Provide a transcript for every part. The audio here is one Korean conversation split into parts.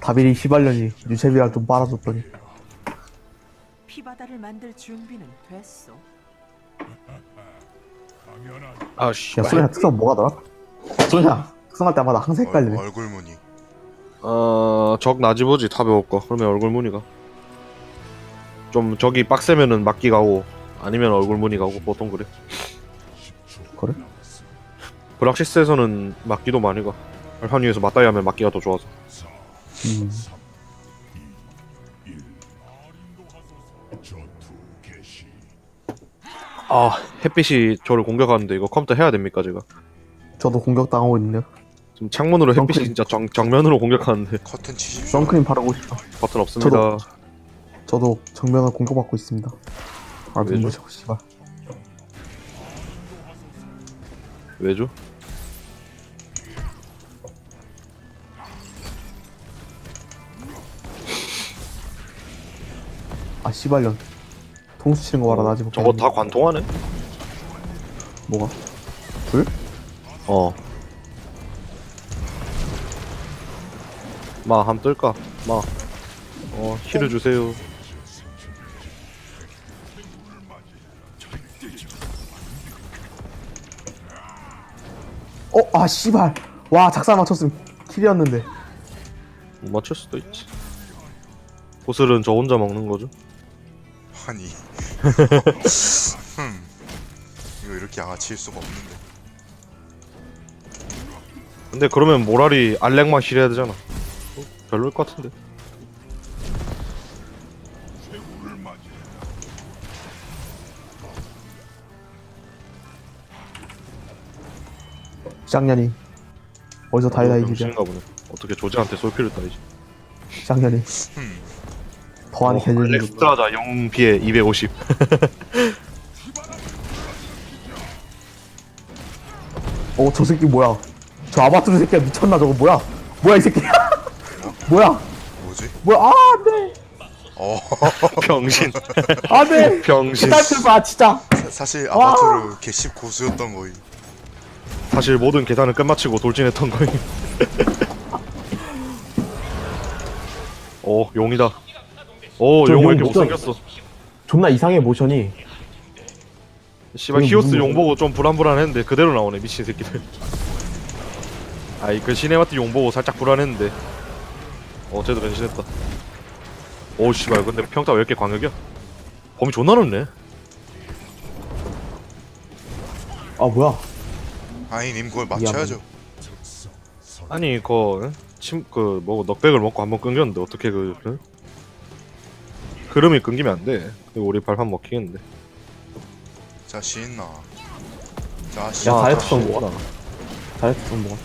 다비리 시발년이 유채비랑 좀 빨아줬더니. 피바다를 만들 준비는 됐어. 아씨. 야 소냐 특성 뭐가더라? 소냐 특성할 때마다 항상 헷갈리네. 얼, 얼굴 무늬. 어적 나지보지 탑에 올거 그러면 얼굴 무늬가? 좀 적이 빡세면은 막기 가고 아니면 얼굴 무늬 가고 보통 그래. 그래? 브락시스에서는 막기도 많이 가. 위에서 맞다이 하면 막기가 더 좋아서 음. 아 햇빛이 저를 공격하는데 이거 컴퓨터 해야 됩니까 제가 저도 공격당하고 있네요 지금 창문으로 햇빛이 덩크. 진짜 정, 정면으로 공격하는데 커튼 치십시오 선크림 바르고 싶다 버튼 없습니다 저도 정면을 공격받고 있습니다 아 왜죠? 눈부셔 씨발 왜죠? 씨발년 통수 치는 거 봐라 나 지금 저거 다 관통하네? 뭐가? 불? 어. 마, 함 뜰까? 마. 어, 힐을 주세요. 어? 아 씨발 와 작살 맞췄으면 킬이었는데 못 맞출 수도 있지. 보슬은 저 혼자 먹는 거죠? 아니 흠 이거 이렇게 양아치일 수가 없는데 근데 그러면 모랄이 알렉만 힐해야 되잖아. 어, 별로일 것 같은데. 쌍년이 어디서 다이다이 기자 병신인가 보네. 어떻게 조지한테 솔피를 따이지? 쌍년이 흠 어, 개념이 알렉스트라자 영피에 250. 어 저 새끼 뭐야? 저 아바투르 새끼야. 미쳤나 저거? 뭐야? 뭐야 이 새끼 뭐야? 뭐지? 뭐야? 아 안 돼 어. 병신. 안 돼 병신. 기다려 봐 진짜. 사- 사실 아바투르 개씹 고수였던 거임. 사실 모든 계산을 끝마치고 돌진했던 거임. 오, 용이다. 오, 저용 이렇게 못생겼어? 존나 이상해 모션이 씨발 저게 히오스 용 보고 좀 불안불안했는데 그대로 나오네 미친 새끼들. 아이 그 시네마티 용 보고 살짝 불안했는데. 어 쟤도 변신했다. 오 씨발 근데 평타 왜 이렇게 광역이야? 범위 존나 넓네. 아 뭐야 아니 님 그걸 맞춰야죠 아니 그침그 뭐 넉백을 먹고 한번 끊겼는데 어떻게 그 응? 흐름이 끊기면 안 돼. 그리고 우리 발판 먹히겠는데. 자신 있나 자신 야 아, 다이어트 씨. 성 뭐가 다이어트 성 뭐가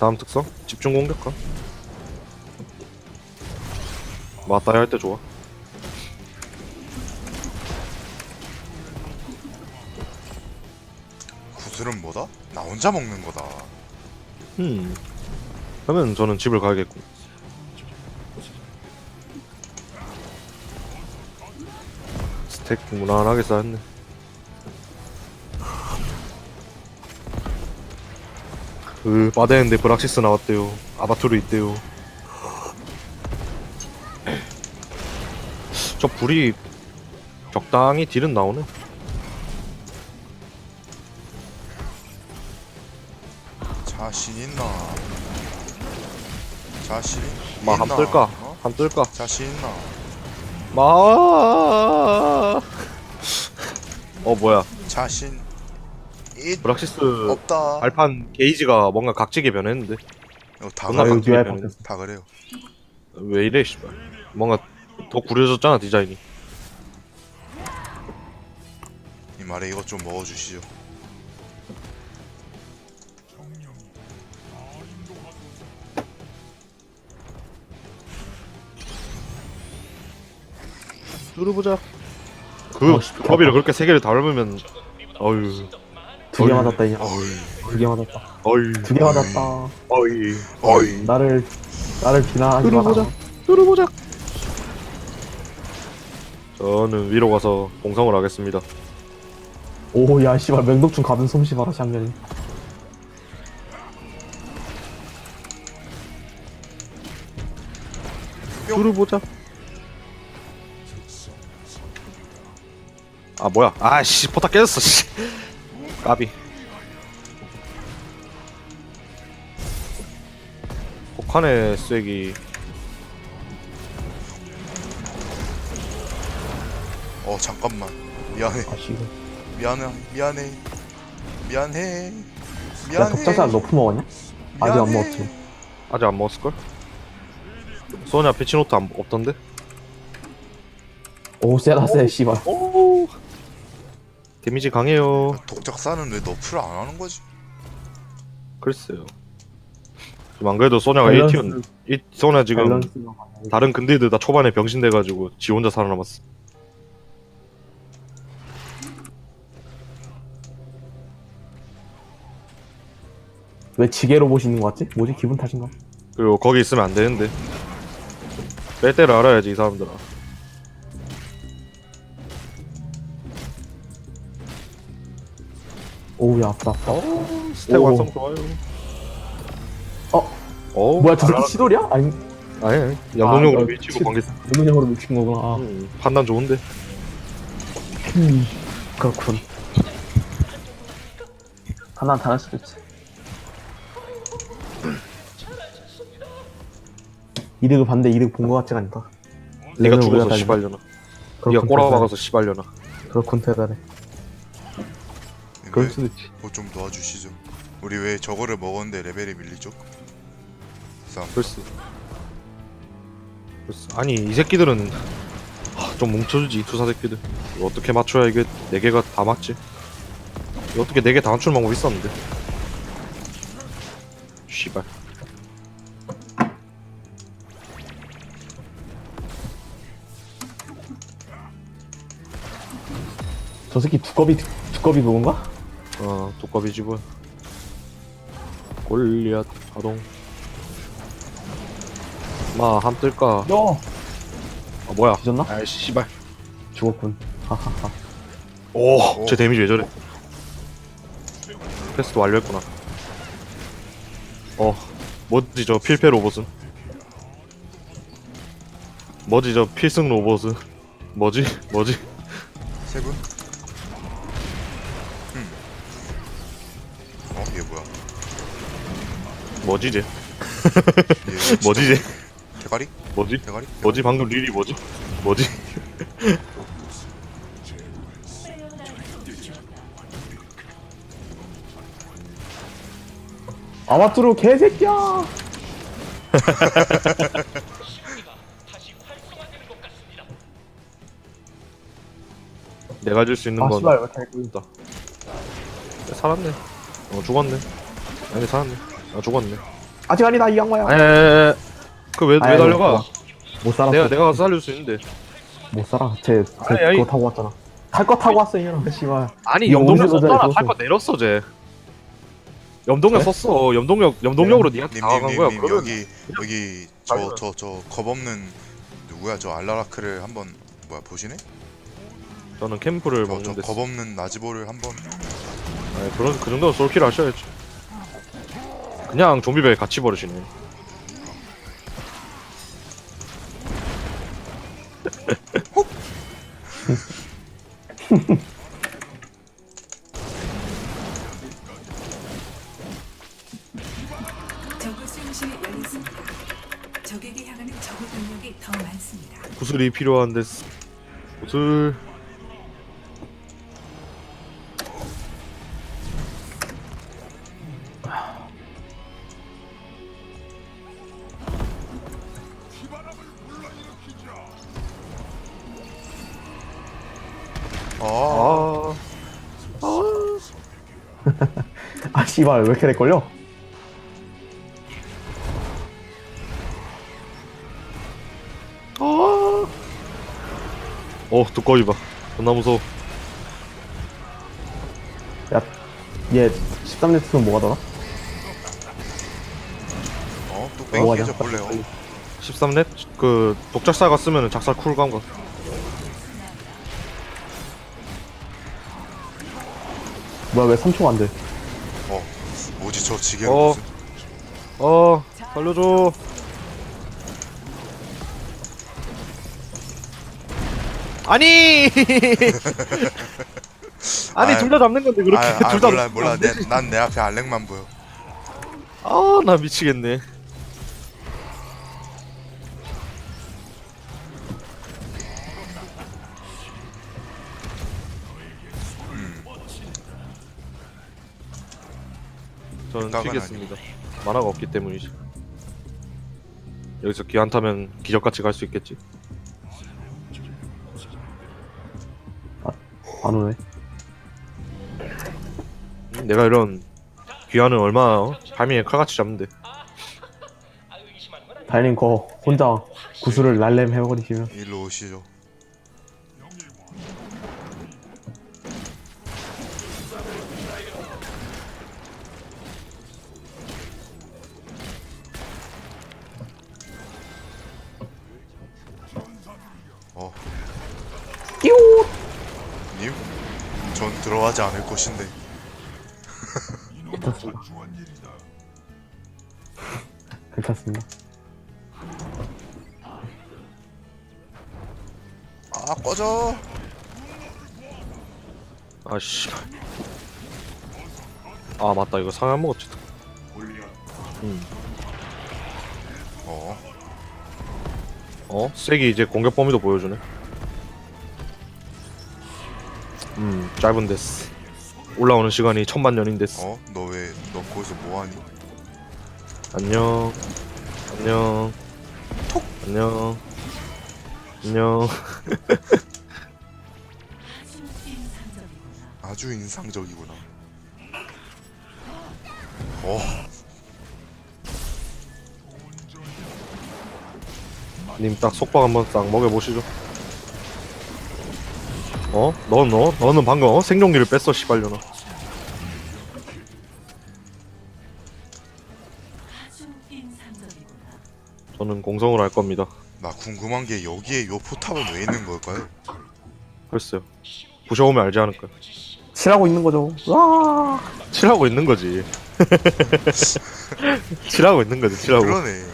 다음 특성 집중 공격함. 맞다이 할 때 좋아. 구슬은 뭐다? 나 혼자 먹는 거다 음. 그러면 저는 집을 가야겠고. 스택 무난하게 쌓였네. 그 빠데는데 브락시스 나왔대요. 아바투르 있대요. 저 불이 적당히 딜은 나오네. 자신 있나 자신 있나? 뜰까? 어? 함 뜰까? 자신 있나 마. 어 뭐야? 자신 있 브락시스 없다. 발판 게이지가 뭔가 각지게 변했는데? 이거 다, 아, 그래, 이거 각지게 UI 변했는데 바뀌었어. 다 그래요. 왜 이래 씨발. 뭔가 더 구려졌잖아 디자인이. 이 말에 이것 좀 먹어주시죠 뚫어보자. 그 어, 씨, 법이를 그렇게 세 개를 다 밟으면 어휴. 두개 어이. 맞았다 어이 두개 맞았다. 어휴. 두개 맞았다. 어이 어이 나를 나를 비난하지 마라. 뚫어보자. 뚫어보자. 저는 위로 가서 공성을 하겠습니다. 오야 씨발 맹독충 가든 솜씨 봐라 쌍년이. 줄을 보자. 아 뭐야? 아씨 포탑 깨졌어. 씨. 까비. 폭탄의 쐐기 어 잠깐만 미안해 아 씨. 미안해 미안해 미안해 야 미안해 덕자살 너프 먹었냐? 아직 안 미안해. 먹었지. 아직 안 먹었을걸? 소냐 피치노트 안, 없던데? 오 세다 세 씨발. 오 데미지 강해요 독작사는 왜 너프를 안 하는 거지? 글쎄요 지금 안 그래도 소냐가 밸런스- 1티어 이 소냐 지금 밸런스가 많아. 다른 근딜들 다 초반에 병신 돼가지고 지 혼자 살아남았어 왜 지게로 보시는 거 같지? 뭐지 기분 탓인가? 그리고 거기 있으면 안 되는데 뺄 때를 알아야지 이 사람들아 오야 아프다 아프다. 스택 오. 완성 좋아요 어 어 뭐야 저 새끼 시돌이야? 아니 아니 아니 양동력으로 아, 밀치고 치- 관계 고문형으로 미친 거구나. 아, 음, 판단 좋은데 음, 그렇군. 하나 다를 수도 있지. 이득을 봤는데 이득 본 거 같지가 않다. 네가 죽어서. 씨발려나 그렇군, 네가 꼬라 박아서 씨발려나 그렇군 대단해. 그럴 수도 있지. 뭐좀 도와주시죠. 우리 왜 저거를 먹었는데 레벨이 밀리죠? 쌈. 글쎄 글쎄 아니 이 새끼들은 하, 좀 뭉쳐주지 투사 새끼들. 이거 어떻게 맞춰야 이게 네 개가 다 맞지? 이거 어떻게 네 개 다 맞출 방법 있었는데? 씨발. 저 새끼 두꺼비 두꺼비 그건가? 어 독거비 집은 골리앗 가동. 마함 뜰까? 야아 뭐야? 뒤졌나? 아이씨 씨발. 죽었군. 하하하. 오 제 데미지 왜 저래? 퀘스트 완료했구나. 어 뭐지 저 필패 로봇은? 뭐지 저 필승 로봇은? 뭐지? 뭐지? 세븐? 어? 얘 뭐야? 뭐지 쟤얘 뭐지 쟤 대가리? 뭐지 대가리? 뭐지 방금 릴이 뭐지 뭐지 아마뚜루 개새끼야. 내가 줄 수 있는 아 건 씨발 왜 이렇게 보인다 살았네 어 죽었네 아니 살았네 아 죽었네 아직 아니다 이. 아니 그왜 왜 아이, 달려가 못 살았어. 내가 내가 가서 살릴 수 있는데 못 살아. 쟤 그, 아니, 아니. 그거 타고 왔잖아. 탈 거 타고 왔어 이년아 씨발. 아니 이 염동력 썼잖아 할거 내렸어 쟤 염동력 네? 썼어 염동력 염동력으로 니한테 당한 거야 그러면 여기 여기. 저 저 저 겁 없는 누구야 저 알라라크를 한번 뭐야 보시네? 저는 캠프를 저, 저 먹는데 겁 없는 나지보를 한번 아니, 그런 그 정도는 솔킬 하셔야지 그냥 좀비벨 같이 버리시네 적의 수용실이 열렸습니다. 적에게 향하는 적의 병력이 더 많습니다. 구슬이 필요한데 쓰- 구슬 아 씨발 왜 이렇게 내 걸려? 아. 어 두꺼비 봐 존나 무서워 야얘 13네트는 뭐가 더라? 어? 뚝배기 뭐가 깨져 냐 볼래요? 13렙? 그 독작사가 쓰면은 작살 쿨감가 뭐야 왜 3총 안돼? 어 뭐지 저 지게는 어. 무슨 어 걸려줘. 아니! 아니 아, 둘다 잡는 건데 그렇게 아, 아 둘다 몰라 몰라. 내, 난 내 앞에 알렉만 보여. 아나 미치겠네. 저는 생각은 튀겠습니다. 만화가 없기 때문이지. 여기서 기한 타면 기적같이 갈 수 있겠지. 안 오네. 음, 내가 이런 귀한은 얼마나 어? 발명에 칼같이 잡는데. 달님 거 혼자 구슬을 날렘 해버리시면. 일로 오시죠 들어가지 않을 것인데 괜찮습니다. 괜찮습니다. 아 꺼져 아씨 아 맞다 이거 상해 안 먹었지 음. 어 어? 쐐기 이제 공격 범위도 보여주네 음 짧은 데스. 올라오는 시간이 천만 년인 데스. 어? 너 왜 너 거기서 뭐하니? 안녕. 안녕. 안녕. 안녕. 아주 인상적이구나. 어. 님 딱 속박 한번 딱 먹여보시죠 어? 너, 너? 너는 방금 어? 생존기를 뺐어 씨발려나 저는 공성을 할 겁니다 나 궁금한 게 여기에 요 포탑은 왜 있는 걸까요? 글쎄요 부셔오면 알지 않을까 칠하고 있는 거죠. 와. 칠하고 있는 거지 칠하고 있는 거지 칠하고 그러네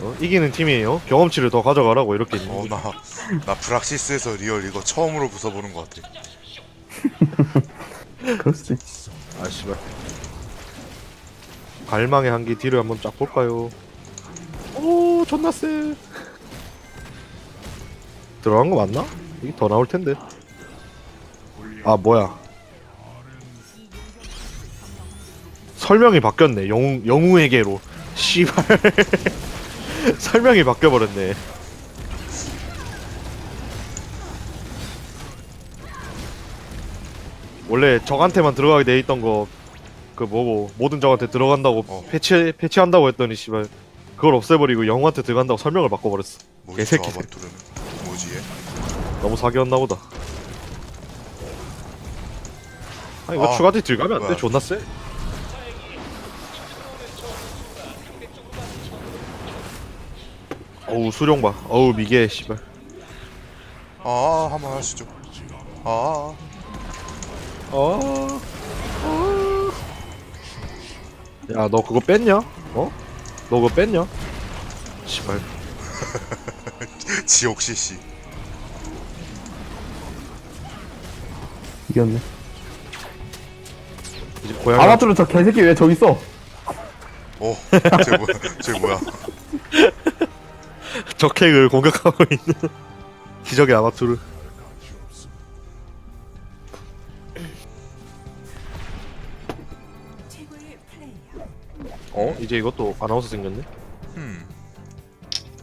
어? 이기는 팀이 어? 경험치를 더 가져가라고 이렇게 있는 거지 어나 나 브락시스에서 리얼 이거 처음으로 부숴보는 것 같아. 그럴 수도 있지. 아 씨발. 갈망의 한기 뒤를 한번 쫙 볼까요? 오 존나 쎄 들어간 거 맞나? 이게 더 나올 텐데. 아 뭐야. 설명이 바뀌었네. 영웅, 영웅에게로. 씨발 설명이 바뀌어버렸네 원래 적한테만 들어가게 돼 있던 거 그 뭐고 모든 적한테 들어간다고 어. 패치 패치한다고 했더니 씨발 그걸 없애버리고 영웅한테 들어간다고 설명을 바꿔버렸어 개새끼. 저 아바투르는 뭐지 얘? 너무 사기였나 보다 아 이거 아, 추가디 들어가면 안 돼 뭐야. 존나 쎄 어우 수룡 봐 어우 미개 씨발 아 한번 하시죠 아 어. 야, 너 그거 뺐냐? 어? 너 그거 뺐냐? 씨발. 지옥 CC 이겼네. 이제 고양이 아마추르 저 개새끼 왜 저기 있어? 어쟤 뭐야 쟤 뭐야 적핵을 공격하고 있는 기적의 아마투르. 어? 이제 이것도 아나운서 생겼네? 음